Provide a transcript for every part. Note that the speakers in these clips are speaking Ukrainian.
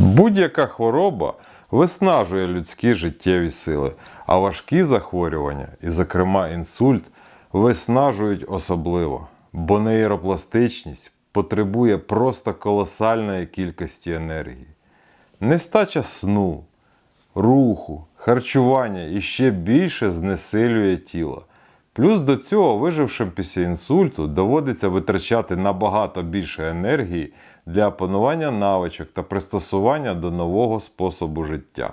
Будь-яка хвороба виснажує людські життєві сили, а важкі захворювання, і, зокрема, інсульт, виснажують особливо, бо нейропластичність потребує просто колосальної кількості енергії. Нестача сну, руху, харчування і ще більше знесилює тіло. Плюс до цього вижившим після інсульту доводиться витрачати набагато більше енергії для опанування навичок та пристосування до нового способу життя.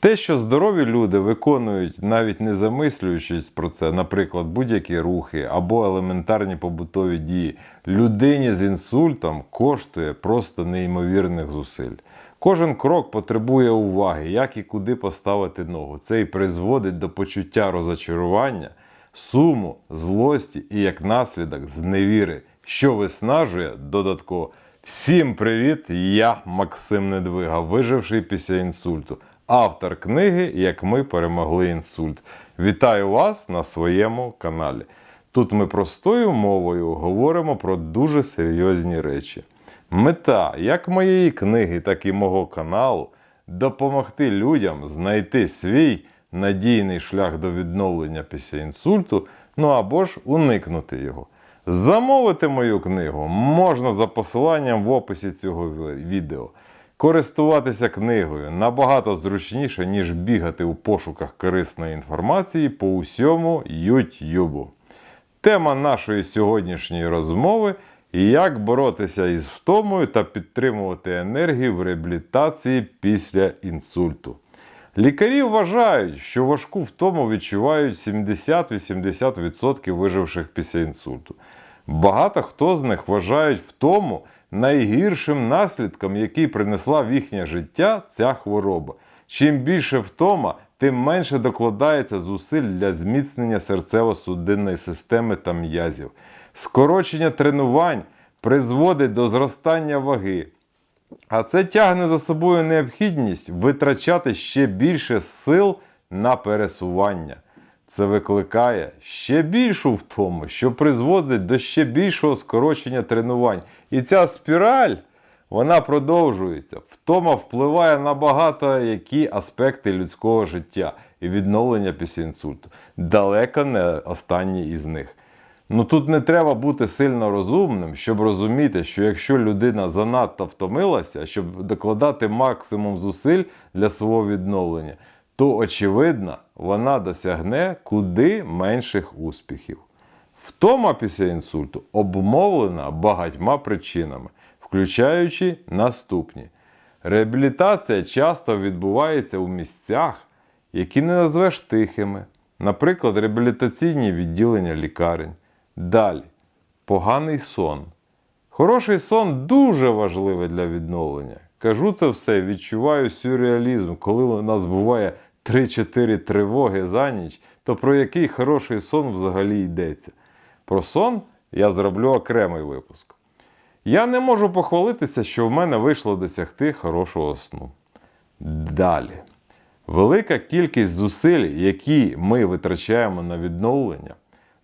Те, що здорові люди виконують, навіть не замислюючись про це, наприклад, будь-які рухи або елементарні побутові дії, людині з інсультом коштує просто неймовірних зусиль. Кожен крок потребує уваги, як і куди поставити ногу. Це і призводить до почуття розочарування, суму, злості і як наслідок зневіри, що виснажує додатково. Всім привіт! Я Максим Недвига, виживший після інсульту, автор книги Як ми перемогли інсульт. Вітаю вас на своєму каналі. Тут ми простою мовою говоримо про дуже серйозні речі. Мета як моєї книги, так і мого каналу допомогти людям знайти свій надійний шлях до відновлення після інсульту, ну або ж уникнути його. Замовити мою книгу можна за посиланням в описі цього відео. Користуватися книгою набагато зручніше, ніж бігати у пошуках корисної інформації по усьому YouTube. Тема нашої сьогоднішньої розмови як боротися із втомою та підтримувати енергію в реабілітації після інсульту. Лікарі вважають, що важку втому відчувають 70-80% виживших після інсульту. Багато хто з них вважають втому найгіршим наслідком, який принесла в їхнє життя ця хвороба. Чим більше втома, тим менше докладається зусиль для зміцнення серцево-судинної системи та м'язів. Скорочення тренувань призводить до зростання ваги. А це тягне за собою необхідність витрачати ще більше сил на пересування. Це викликає ще більшу втому, що призводить до ще більшого скорочення тренувань. І ця спіраль вона продовжується. Втома впливає на багато які аспекти людського життя і відновлення після інсульту. Далеко не останній із них. Ну тут не треба бути сильно розумним, щоб розуміти, що якщо людина занадто втомилася, щоб докладати максимум зусиль для свого відновлення, то очевидно вона досягне куди менших успіхів. Втома після інсульту обумовлена багатьма причинами, включаючи наступні. Реабілітація часто відбувається у місцях, які не назвеш тихими, наприклад, реабілітаційні відділення лікарень. Далі, поганий сон. Хороший сон дуже важливий для відновлення. Кажу це все, відчуваю сюрреалізм, коли у нас буває 3-4 тривоги за ніч, то про який хороший сон взагалі йдеться. Про сон я зроблю окремий випуск. Я не можу похвалитися, що в мене вийшло досягти хорошого сну. Далі. Велика кількість зусиль, які ми витрачаємо на відновлення,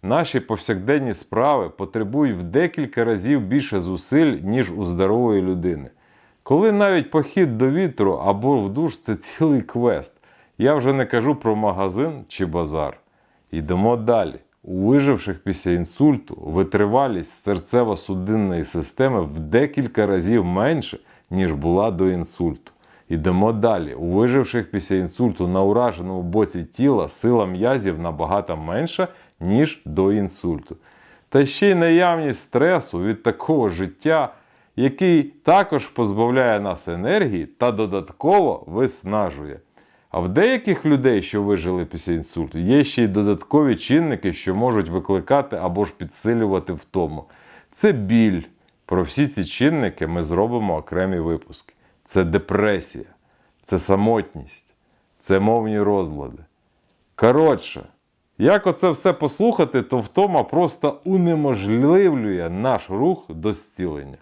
наші повсякденні справи потребують в декілька разів більше зусиль, ніж у здорової людини. Коли навіть похід до вітру або в душ це цілий квест. Я вже не кажу про магазин чи базар. Йдемо далі. У виживших після інсульту витривалість серцево-судинної системи в декілька разів менше, ніж була до інсульту. Йдемо далі. У виживших після інсульту на ураженому боці тіла сила м'язів набагато менша, ніж до інсульту. Та ще й наявність стресу від такого життя, який також позбавляє нас енергії та додатково виснажує. А в деяких людей, що вижили після інсульту, є ще й додаткові чинники, що можуть викликати або ж підсилювати втому. Це біль. Про всі ці чинники ми зробимо окремі випуски. Це депресія, це самотність, це мовні розлади. Коротше, як оце все послухати, то втома просто унеможливлює наш рух до зцілення.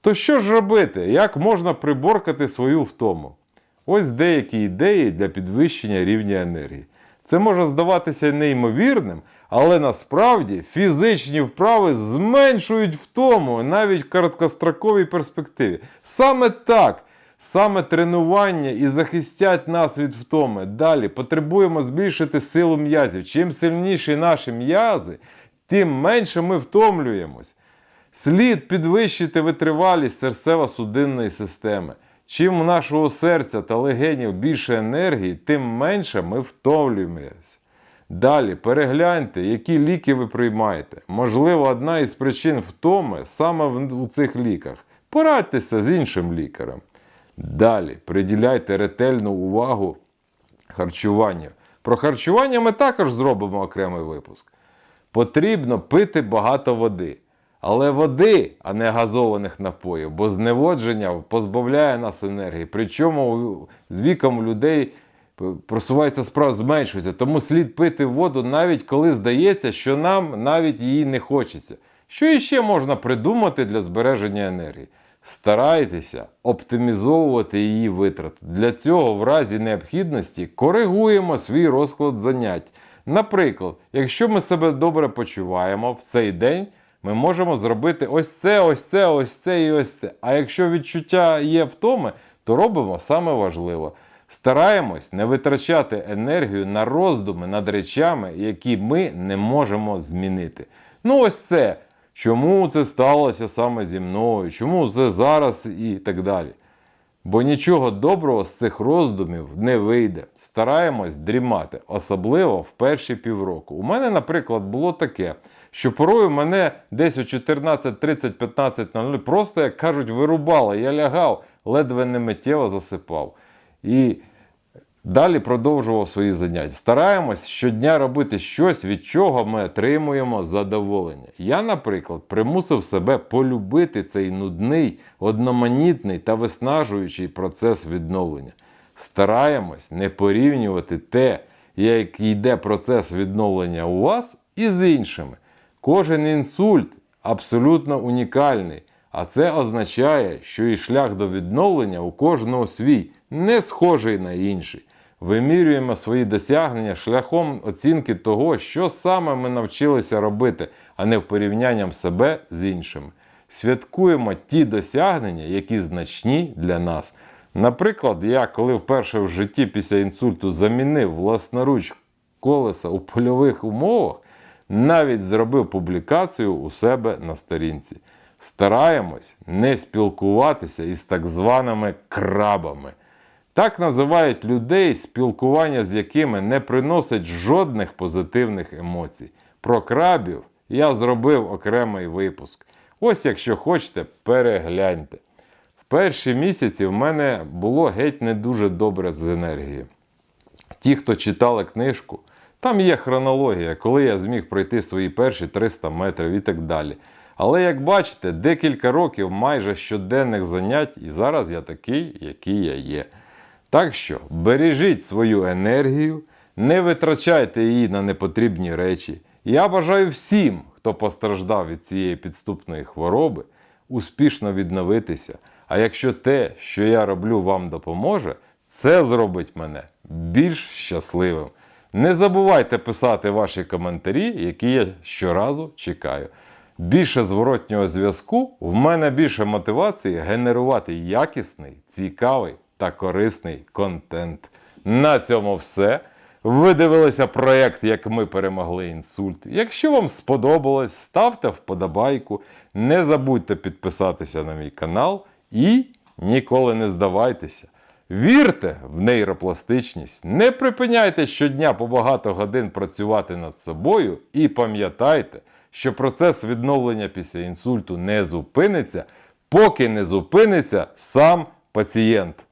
То що ж робити? Як можна приборкати свою втому? Ось деякі ідеї для підвищення рівня енергії. Це може здаватися неймовірним, але насправді фізичні вправи зменшують втому навіть в короткостроковій перспективі. Саме так Саме тренування і захистять нас від втоми. Далі потребуємо збільшити силу м'язів. Чим сильніші наші м'язи, тим менше ми втомлюємось. Слід підвищити витривалість серцево-судинної системи. Чим у нашого серця та легенів більше енергії, тим менше ми втомлюємося. Далі перегляньте, які ліки ви приймаєте. Можливо, одна із причин втоми саме у цих ліках. Порадьтеся з іншим лікарем. Далі приділяйте ретельну увагу харчуванню. Про харчування ми також зробимо окремий випуск. Потрібно пити багато води. Але води, а не газованих напоїв, бо зневодження позбавляє нас енергії. Причому з віком у людей просувається справа зменшується. Тому слід пити воду навіть коли здається, що нам навіть її не хочеться. Що іще можна придумати для збереження енергії? Старайтеся оптимізовувати її витрату. Для цього в разі необхідності коригуємо свій розклад занять. Наприклад, якщо ми себе добре почуваємо в цей день, ми можемо зробити ось це, ось це, ось це і ось це. А якщо відчуття є втоми, то робимо саме важливе. Стараємось не витрачати енергію на роздуми над речами, які ми не можемо змінити. Ну, ось це. Чому це сталося саме зі мною? Чому це зараз і так далі? Бо нічого доброго з цих роздумів не вийде. Стараємось дрімати, особливо в перші півроку. У мене, наприклад, було таке, що порою мене десь о 14.30-15.00 просто, як кажуть, вирубало. Я лягав, ледве не миттєво засипав. І Далі продовжував свої заняття. Стараємось щодня робити щось, від чого ми отримуємо задоволення. Я, наприклад, примусив себе полюбити цей нудний, одноманітний та виснажуючий процес відновлення. Стараємось не порівнювати те, як йде процес відновлення у вас, із іншими. Кожен інсульт абсолютно унікальний. А це означає, що і шлях до відновлення у кожного свій, не схожий на інший. Вимірюємо свої досягнення шляхом оцінки того, що саме ми навчилися робити, а не в порівнянням себе з іншими. Святкуємо ті досягнення, які значні для нас. Наприклад, я коли вперше в житті після інсульту замінив власноруч колеса у польових умовах, навіть зробив публікацію у себе на сторінці. Стараємось не спілкуватися із так званими крабами. Так називають людей, спілкування з якими не приносить жодних позитивних емоцій. Про крабів я зробив окремий випуск. Ось, якщо хочете, перегляньте. В перші місяці в мене було геть не дуже добре з енергією. Ті, хто читали книжку, там є хронологія, коли я зміг пройти свої перші 300 метрів і так далі. Але як бачите, декілька років майже щоденних занять, і зараз я такий, який я є. Так що бережіть свою енергію, не витрачайте її на непотрібні речі. Я бажаю всім, хто постраждав від цієї підступної хвороби, успішно відновитися. А якщо те, що я роблю, вам допоможе, це зробить мене більш щасливим. Не забувайте писати ваші коментарі, які я щоразу чекаю. Більше зворотнього зв'язку, в мене більше мотивації генерувати якісний, цікавий та корисний контент. На цьому все. Ви дивилися проєкт, як ми перемогли інсульт. Якщо вам сподобалось, ставте вподобайку. Не забудьте підписатися на мій канал і ніколи не здавайтеся. Вірте в нейропластичність, не припиняйте щодня по багато годин працювати над собою і пам'ятайте, що процес відновлення після інсульту не зупиниться, поки не зупиниться сам пацієнт.